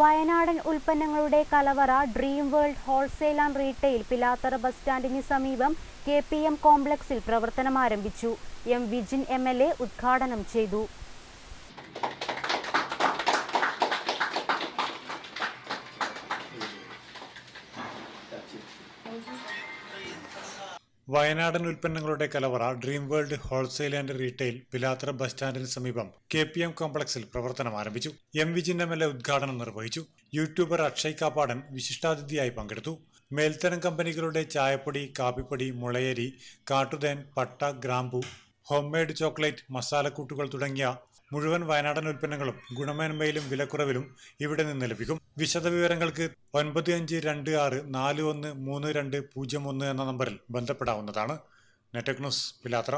വയനാടൻ ഉൽപ്പന്നങ്ങളുടെ കലവറ dream world wholesale and retail Pilathara bus സ്റ്റാൻഡിന് സമീപം കെ പി എം കോംപ്ലക്സിൽ പ്രവർത്തനം ആരംഭിച്ചു. M Vijin M L A ഉദ്ഘാടനം ചെയ്തു. വയനാടൻ ഉൽപ്പന്നങ്ങളുടെ കലവറ dream world wholesale and retail Pilathara bus സ്റ്റാൻഡിന് സമീപം കെ പി എം കോംപ്ലക്സിൽ പ്രവർത്തനം ആരംഭിച്ചു. എം വി എൽ ഉദ്ഘാടനം നിർവഹിച്ചു. യൂട്യൂബർ അക്ഷയ് കാപ്പാടൻ വിശിഷ്ടാതിഥിയായി പങ്കെടുത്തു. മേൽത്തരം കമ്പനികളുടെ ചായപ്പൊടി കാപ്പിപ്പൊടി മുളയരി കാട്ടുതേൻ പട്ട ഗ്രാമ്പു ഹോംമെയ്ഡ് ചോക്ലേറ്റ് മസാലക്കൂട്ടുകൾ തുടങ്ങിയ മുഴുവൻ വയനാടൻ ഉൽപ്പന്നങ്ങളും ഗുണമേന്മയിലും വിലക്കുറവിലും ഇവിടെ നിന്ന് ലഭിക്കും. വിശദവിവരങ്ങൾക്ക് ഒൻപത് അഞ്ച് രണ്ട് ആറ് നാല് ഒന്ന് മൂന്ന് രണ്ട് പൂജ്യം ഒന്ന് എന്ന നമ്പറിൽ ബന്ധപ്പെടാവുന്നതാണ്. നെറ്റക് ന്യൂസ് പിലാത്ര